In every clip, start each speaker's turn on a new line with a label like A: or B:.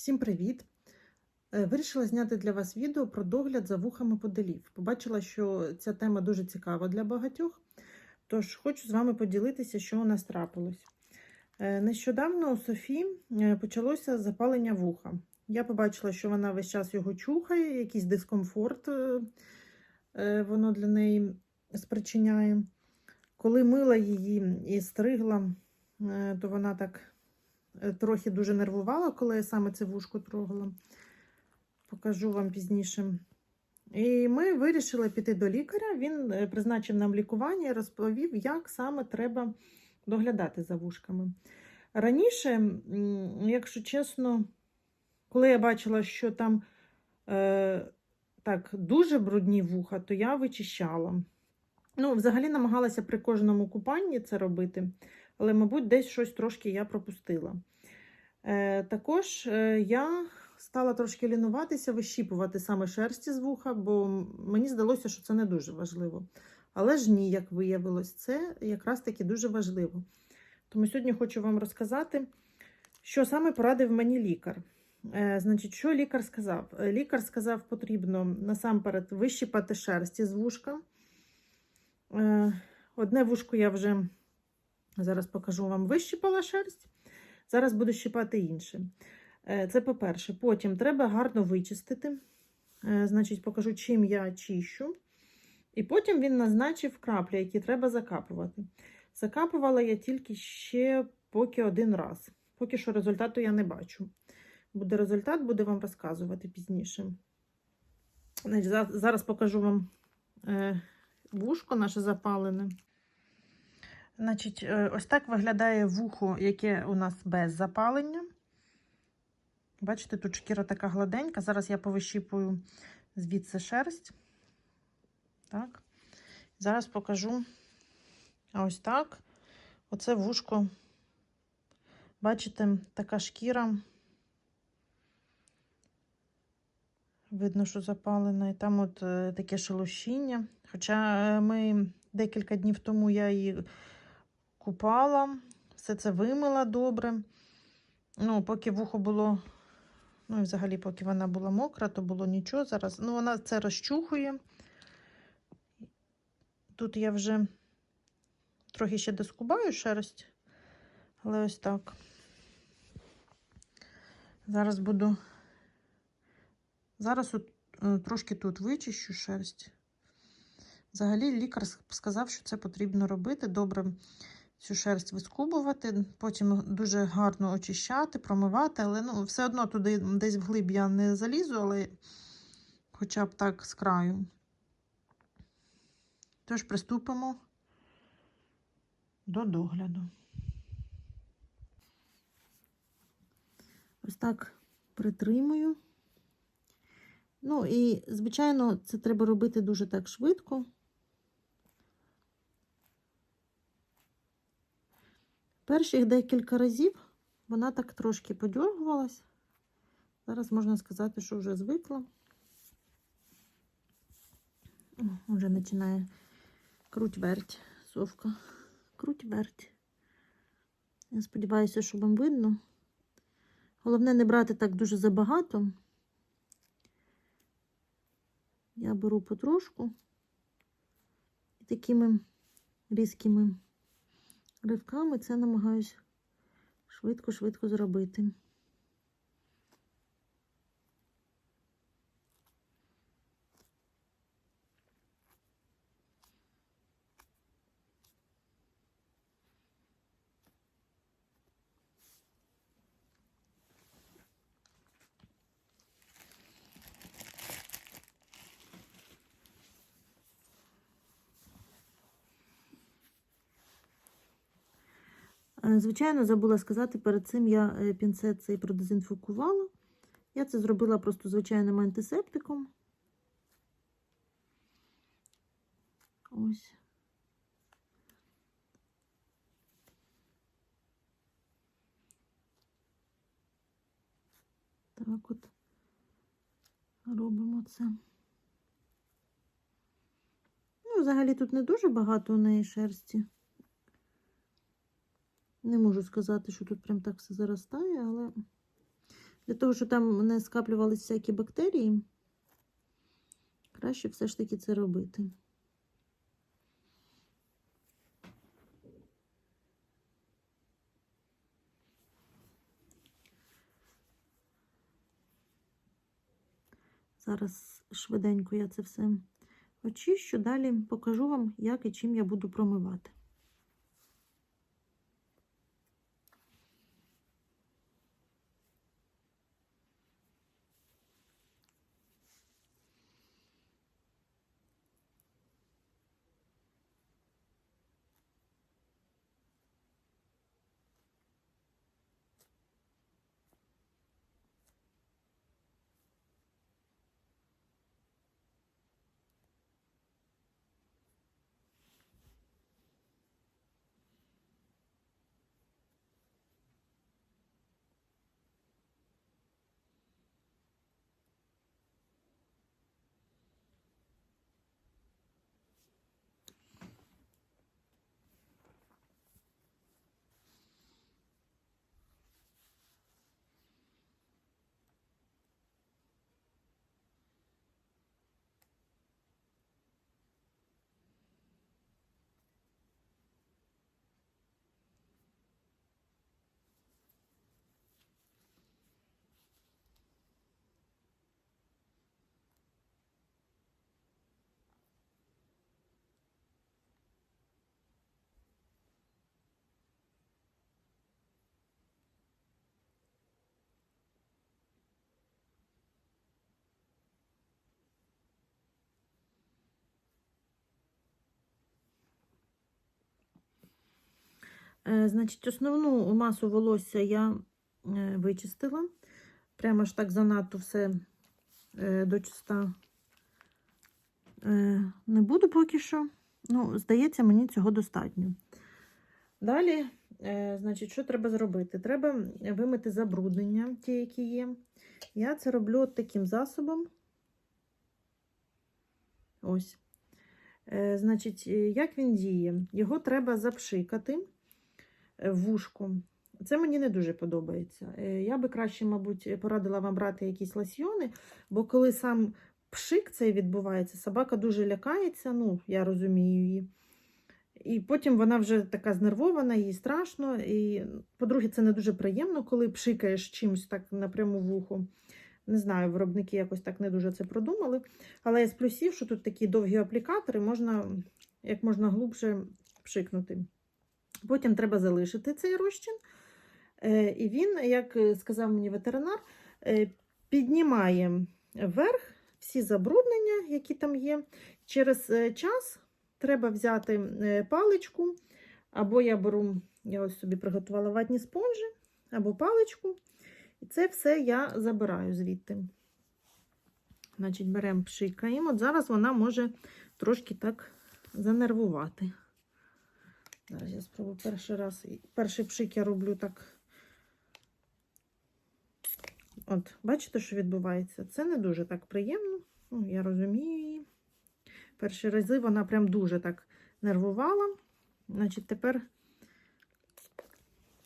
A: Всім привіт! Е, Вирішила зняти для вас відео про догляд за вухами подолів. Побачила, що ця тема дуже цікава для багатьох, тож хочу з вами поділитися, що у нас трапилось. Е, Нещодавно у Софі е, почалося запалення вуха. Я побачила, що вона весь час його чухає, якийсь дискомфорт воно для неї спричиняє. Коли мила її і стригла, то вона так трохи дуже нервувала, коли я саме це вушко трогала. Покажу вам пізніше. І ми вирішили піти до лікаря. Він е, призначив нам лікування і розповів, як саме треба доглядати за вушками. Раніше, якщо чесно, коли я бачила, що там е, так дуже брудні вуха, то я вичищала. Ну, взагалі намагалася при кожному купанні це робити, але, мабуть, десь щось трошки я пропустила. Е, також е, я стала трошки лінуватися, вищіпувати саме шерсті з вуха, бо мені здалося, що це не дуже важливо. Але ж ні, як виявилось, це якраз таки дуже важливо. Тому сьогодні хочу вам розказати, що саме порадив мені лікар. Е, значить, що лікар сказав? Лікар сказав, потрібно насамперед вищіпати шерсті з вушка. Одне вушко я вже зараз покажу вам вищіпала шерсть. Зараз буду щипати інше. Е, Це по-перше. Потім треба гарно вичистити. Е, Значить, покажу, чим я чищу. І потім він назначив краплі, які треба закапувати. Закапувала я тільки ще поки один раз. Поки що результату я не бачу. Буде результат, буде вам розказувати пізніше. Значить, Зараз покажу вам е, вушко наше запалене. Значить, е, ось так виглядає вухо, яке у нас без запалення. Бачите, тут шкіра така гладенька. Зараз я повищіпую звідси шерсть. Так. Зараз покажу ось так. Оце вушко. Бачите, така шкіра. Видно, що запалена. І там от е, таке шелушіння. Хоча е, ми декілька днів тому я її купала, все це вимила добре. Ну, поки вухо було, ну і взагалі, поки вона була мокра, то було нічого. Зараз ну, вона це розчухує. Тут я вже трохи ще доскубаю шерсть, але ось так. Зараз буду. Зараз от, е, трошки тут вичищу шерсть. Взагалі, лікар сказав, що це потрібно робити. Добре цю шерсть вискубувати, потім дуже гарно очищати, промивати, але ну, все одно туди десь вглиб я не залізу, але хоча б так з краю. Тож приступимо до догляду. Ось так притримую. Ну і, звичайно, це треба робити дуже так швидко. Перших декілька разів вона так трошки подьоргувалась. Зараз можна сказати, що вже звикла. О, Вже починає круть-верть, совка. Круть-верть. Я сподіваюся, що вам видно. Головне не брати так дуже забагато. Я беру потрошку і такими різкими ривками це намагаюсь швидко-швидко зробити. Звичайно, забула сказати, перед цим я е, пінцет цей продезінфікувала. Я це зробила просто звичайним антисептиком. Ось. Так от робимо це. Ну, взагалі тут не дуже багато у неї шерсті. Не можу сказати, що тут прям так все заростає, але Для того, щоб там не скаплювалися всякі бактерії, краще все ж таки це робити. Зараз швиденько я це все очищу. Далі покажу вам, як і чим я буду промивати. Значить, основну масу волосся я е, вичистила. Прямо ж так занадто все е, до чиста е, не буду поки що. Ну, здається, мені цього достатньо. Далі, е, значить, що треба зробити? Треба вимити забруднення, ті, які є. Я це роблю от таким засобом. Ось. Е, Значить, е, як він діє? Його треба запшикати е, вушку. Це мені не дуже подобається. Е, Я би краще, мабуть, порадила вам брати якісь лосьйони, бо коли сам пшик цей відбувається, собака дуже лякається, ну, я розумію її. І потім вона вже така знервована, їй страшно. І, по-друге, це не дуже приємно, коли пшикаєш чимось так напряму в ухо. Не знаю, виробники якось так не дуже це продумали. Але з плюсів, що тут такі довгі аплікатори, можна як можна глубше пшикнути. Потім треба залишити цей розчин. Е, І він, як сказав мені ветеринар, е, піднімає вверх всі забруднення, які там є. Через е, час треба взяти е, паличку, або я беру, я ось собі приготувала ватні спонжі, або паличку. І це все я забираю звідти. Значить, беремо, пшикаємо. От зараз вона може трошки так занервувати. Зараз я спробую перший раз. Перший пшик я роблю так. От, бачите, що відбувається? Це не дуже так приємно. Ну, я розумію її. Перші рази вона прям дуже так нервувала. Значить, тепер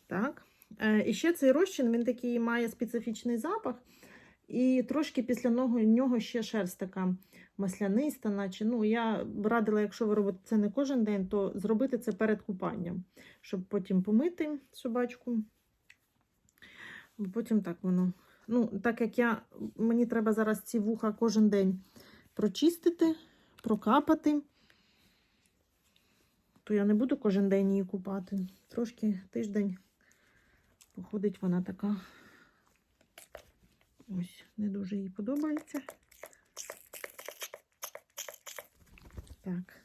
A: так. Е, І ще цей розчин, він такий має специфічний запах. І трошки після нього, нього ще шерсть така масляниста, наче. Ну, я б радила, якщо ви робите це не кожен день, то зробити це перед купанням, щоб потім помити собачку. Потім так воно. Ну, так як я, мені треба зараз ці вуха кожен день прочистити, прокапати, то я не буду кожен день її купати. Трошки тиждень походить вона така. Ось, не дуже їй подобається. Так.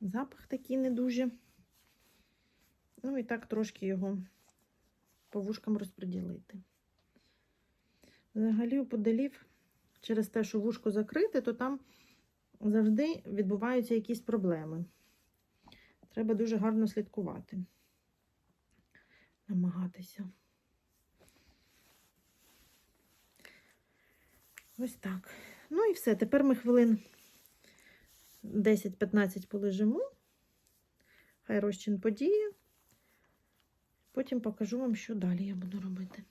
A: Запах такий не дуже. Ну і так трошки його по вушкам розподілити. Взагалі у подалів, через те, що вушко закрите, то там завжди відбуваються якісь проблеми. Треба дуже гарно слідкувати, намагатися. Ось так. Ну і все. Тепер ми хвилин 10-15 полежимо. Хай розчин подіє. Потім покажу вам, що далі я буду робити.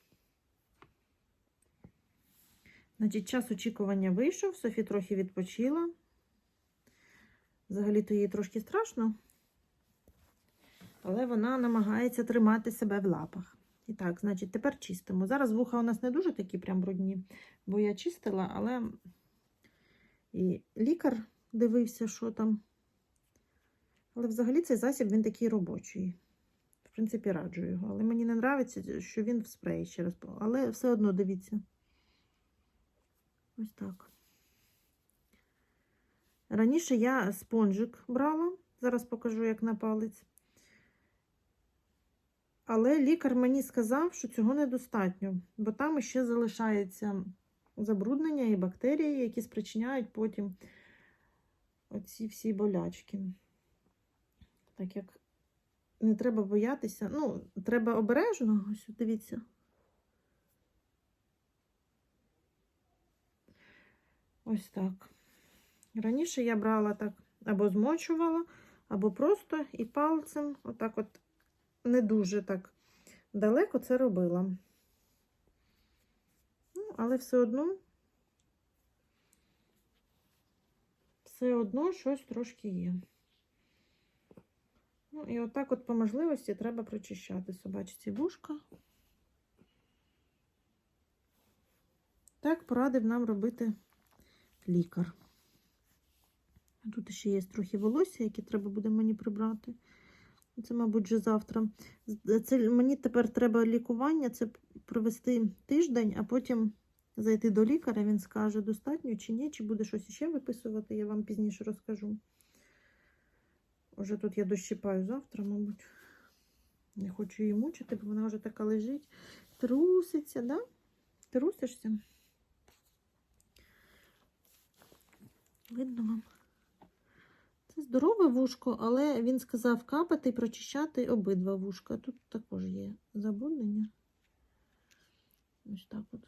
A: Значить, час очікування вийшов, Софі трохи відпочила. Взагалі-то їй трошки страшно, але вона намагається тримати себе в лапах. І так, значить, тепер чистимо. Зараз вуха у нас не дуже такі прям брудні, бо я чистила, але і лікар дивився, що там. Але взагалі цей засіб він такий робочий. В принципі, раджу його. Але мені не подобається, що він в спреї ще раз. Але все одно дивіться. Ось так. Раніше я спонжик брала, зараз покажу, як на палець. Але лікар мені сказав, що цього недостатньо, бо там ще залишається забруднення і бактерії, які спричиняють потім оці всі болячки. Так як не треба боятися, ну, треба обережно, ось дивіться. Ось так. Раніше я брала так, або змочувала, або просто і пальцем, отак от не дуже так далеко це робила. Ну, але все одно, все одно щось трошки є. Ну, і отак от по можливості треба прочищати собачці вушка. Так порадив нам робити лікар. Тут ще є трохи волосся, які треба буде мені прибрати. Це, мабуть, вже завтра. Це, мені тепер треба лікування, це провести тиждень, а потім зайти до лікаря, він скаже, достатньо чи ні, чи буде щось ще виписувати, я вам пізніше розкажу. Уже тут я дощипаю завтра, мабуть. Не хочу її мучити, бо вона вже така лежить. Труситься, да? Трусишся? Видно вам? Це здорове вушко, але він сказав капати і прочищати обидва вушка. Тут також є забруднення. Ось так от.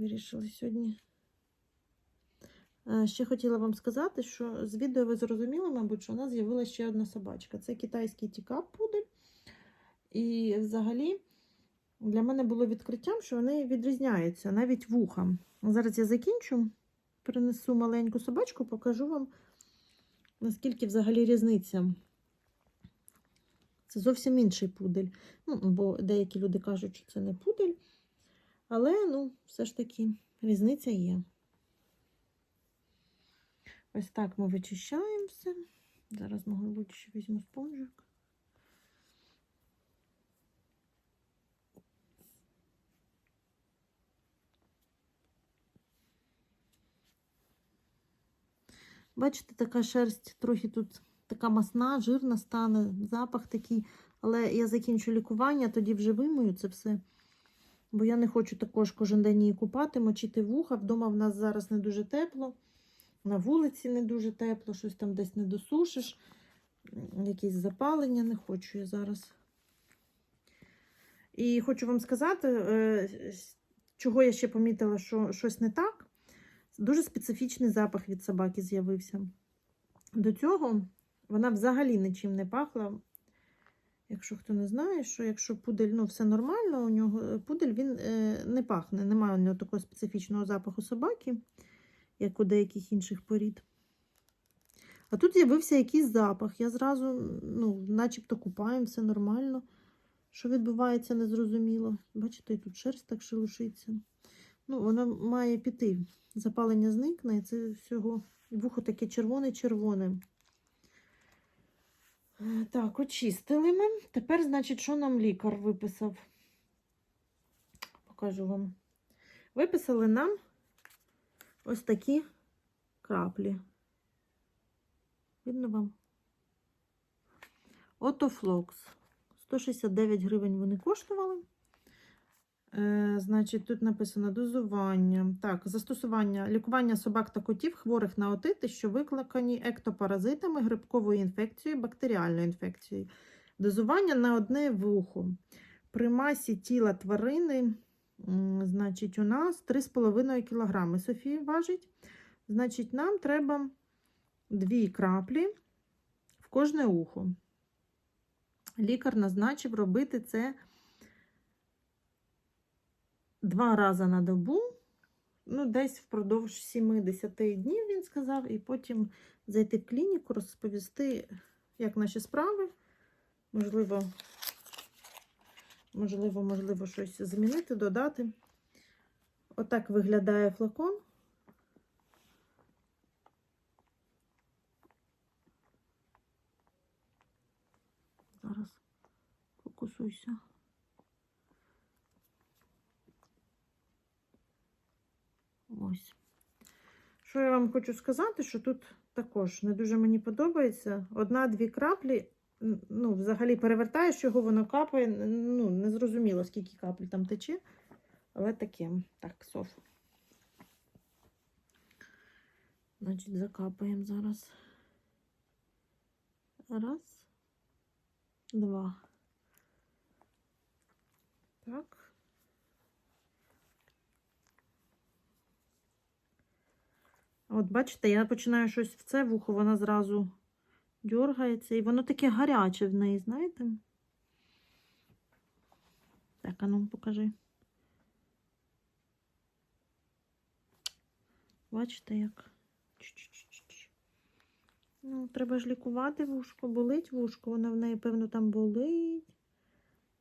A: Вирішили сьогодні. Е, Ще хотіла вам сказати, що з відео ви зрозуміли, мабуть, що у нас з'явилася ще одна собачка. Це китайський тікап пудель. І взагалі для мене було відкриттям, що вони відрізняються навіть вухом. Зараз я закінчу, принесу маленьку собачку, покажу вам, наскільки взагалі різниця. Це зовсім інший пудель. Ну, бо деякі люди кажуть, що це не пудель. Але, ну, все ж таки, різниця є. Ось так ми вичищаємо все. Зараз, мабуть, ще візьму спонжик. Бачите, така шерсть трохи тут така масна, жирна стане, запах такий. Але я закінчу лікування, тоді вже вимою це все. Бо я не хочу також кожен день її купати, мочити вуха. Вдома в нас зараз не дуже тепло, на вулиці не дуже тепло, щось там десь не досушиш. Якісь запалення не хочу я зараз. І хочу вам сказати, е, чого я ще помітила, що щось не так. Дуже специфічний запах від собаки з'явився. До цього вона взагалі нічим не пахла. Якщо хто не знає, що якщо пудель, ну все нормально, у нього пудель він е, не пахне, немає у нього такого специфічного запаху собаки, як у деяких інших порід. А тут з'явився якийсь запах. Я зразу, ну, начебто купаємо, все нормально. Що відбувається, незрозуміло. Бачите, і тут шерсть так шелушиться. Ну, вона має піти. Запалення зникне, і це всього. Вухо таке червоне-червоне. Е, Так, очистили ми. Тепер, значить, що нам лікар виписав? Покажу вам. Виписали нам ось такі краплі. Видно вам? Отофлокс. 169 гривень вони коштували. Е, значить, тут написано дозування. Так, застосування лікування собак та котів, хворих на отити, що викликані ектопаразитами, грибковою інфекцією, бактеріальною інфекцією. Дозування на одне вухо. При масі тіла тварини, значить, у нас 3,5 кг. Софія важить. Значить, нам треба дві краплі в кожне ухо. Лікар назначив робити це два рази на добу, ну, десь впродовж 70 днів, він сказав, і потім зайти в клініку, розповісти, як наші справи. Можливо, можливо, можливо, щось змінити, додати. Отак виглядає флакон. Зараз фокусуйся. Ось. Що я вам хочу сказати, що тут також не дуже мені подобається. Одна-дві краплі, ну, взагалі перевертаєш його, воно капає. Ну, не зрозуміло, скільки капль там тече. Але таке. Так, соф. Значить, закапаємо зараз. Раз. Два. Так. От бачите, я починаю щось в це вухо, воно зразу дергається, і воно таке гаряче в неї, знаєте? Так, а ну покажи. Бачите, як? Чш-чш-чш-чш. Ну, треба ж лікувати вушко, болить вушко, воно в неї, певно, там болить.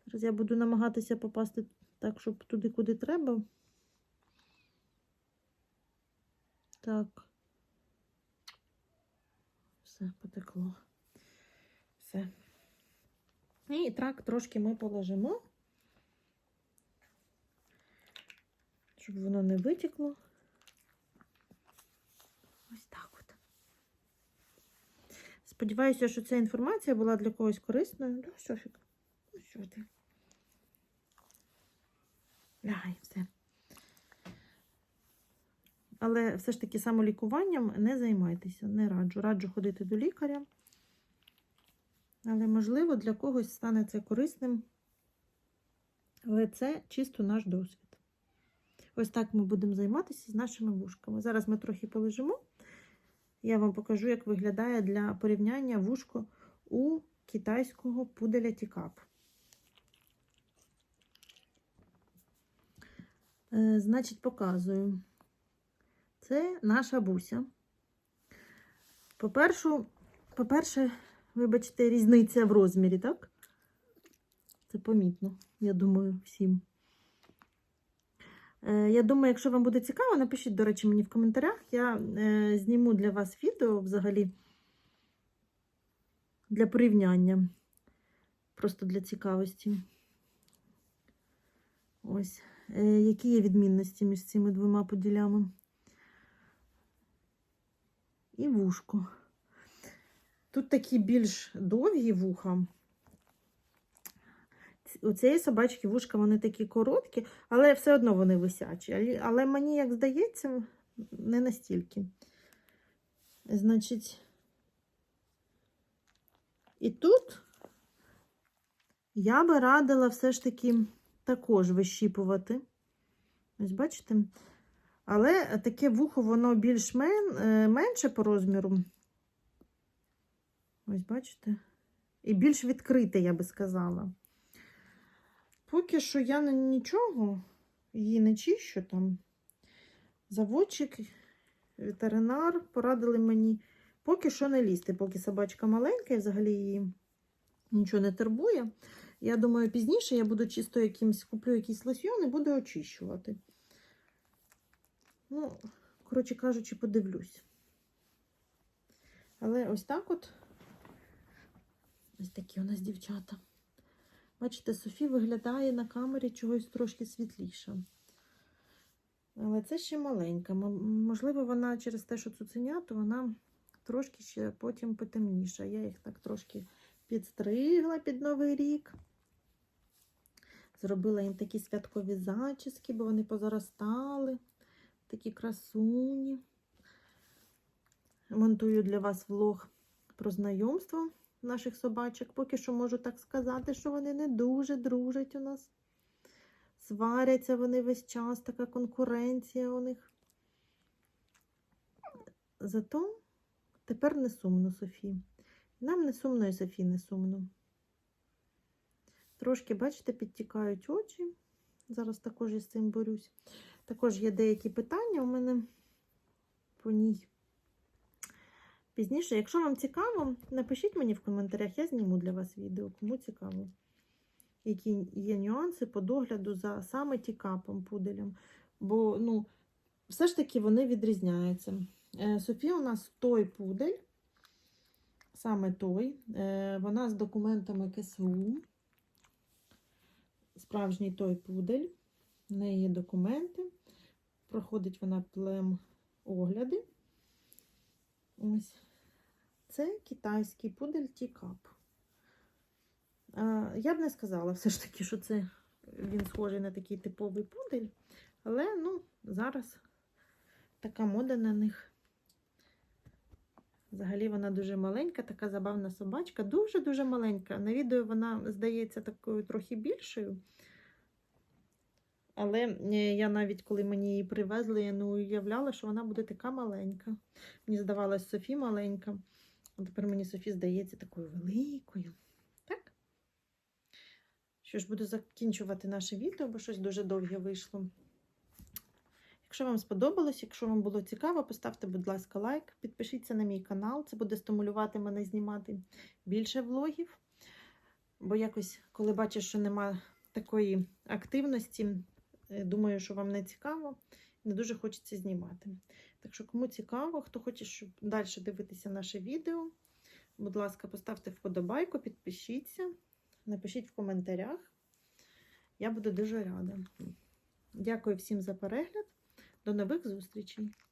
A: Зараз я буду намагатися попасти так, щоб туди, куди треба. Так. Все, потекло. Все. І трак трошки ми положимо, щоб воно не витекло. Ось так от. Сподіваюся, що ця інформація була для когось корисною. Ну, Софік, ну що ти? Лягай, все. Але все ж таки самолікуванням не займайтеся, не раджу. Раджу ходити до лікаря. Але, можливо, для когось стане це корисним. Але це чисто наш досвід. Ось так ми будемо займатися з нашими вушками. Зараз ми трохи полежимо. Я вам покажу, як виглядає для порівняння вушко у китайського пуделя Тікап. Е, значить, показую. Це наша буся. По-перше, по-перше, вибачте, різниця в розмірі, так? Це помітно, я думаю, всім. Е, Я думаю, якщо вам буде цікаво, напишіть, до речі, мені в коментарях. Я е, зніму для вас відео взагалі для порівняння. Просто для цікавості. Ось. Е, Які є відмінності між цими двома поділями? І вушко. Тут такі більш довгі вуха. У цієї собачки вушка вони такі короткі, але все одно вони висячі. Але- мені, як здається, не настільки. Значить, і тут я би радила все ж таки також вищіпувати. Ось бачите? Але таке вухо, воно більш мен, е, менше по розміру. Ось бачите? І більш відкрите, я би сказала. Поки що я нічого її не чищу там. Заводчик, ветеринар порадили мені поки що не лізти, поки собачка маленька і взагалі її нічого не турбує. Я думаю, пізніше я буду чисто якимсь, куплю якийсь лосьйон і буду очищувати. Ну, коротше кажучи, подивлюсь. Але ось так от. Ось такі у нас дівчата. Бачите, Софі виглядає на камері чогось трошки світліше. Але це ще маленька. Можливо, вона через те, що цуценя, то вона трошки ще потім потемніша. Я їх так трошки підстригла під Новий рік. Зробила їм такі святкові зачіски, бо вони позаростали. Такі красуні. Монтую для вас влог про знайомство наших собачок. Поки що можу так сказати, що вони не дуже дружать у нас. Сваряться вони весь час, така конкуренція у них. Зато тепер не сумно Софі. Нам не сумно і Софі не сумно. Трошки, бачите, підтікають очі. Зараз також із цим борюсь. Також є деякі питання у мене по ній. Пізніше, якщо вам цікаво, напишіть мені в коментарях, я зніму для вас відео, кому цікаво. Які є нюанси по догляду за саме тікапом пуделем. Бо, ну, все ж таки вони відрізняються. Е, Софія у нас той пудель, саме той. Е, Вона з документами КСУ. Справжній той пудель. В неї є документи. Проходить вона плем огляди. Ось. Це китайський пудель тікап. Я б не сказала все ж таки, що це він схожий на такий типовий пудель. Але ну, зараз така мода на них. Взагалі вона дуже маленька, така забавна собачка. Дуже-дуже маленька. На відео вона здається такою трохи більшою. Але е, я навіть коли мені її привезли, я не уявляла, що вона буде така маленька. Мені здавалось, Софі маленька. А тепер мені Софі здається такою великою. Так? Що ж, буду закінчувати наше відео, бо щось дуже довге вийшло. Якщо вам сподобалось, якщо вам було цікаво, поставте, будь ласка, лайк, підпишіться на мій канал. Це буде стимулювати мене знімати більше влогів. Бо якось, коли бачиш, що нема такої активності, думаю, що вам не цікаво, не дуже хочеться знімати. Так що, кому цікаво, хто хоче щоб далі дивитися наше відео, будь ласка, поставте вподобайку, підпишіться, напишіть в коментарях. Я буду дуже рада. Дякую всім за перегляд. До нових зустрічей!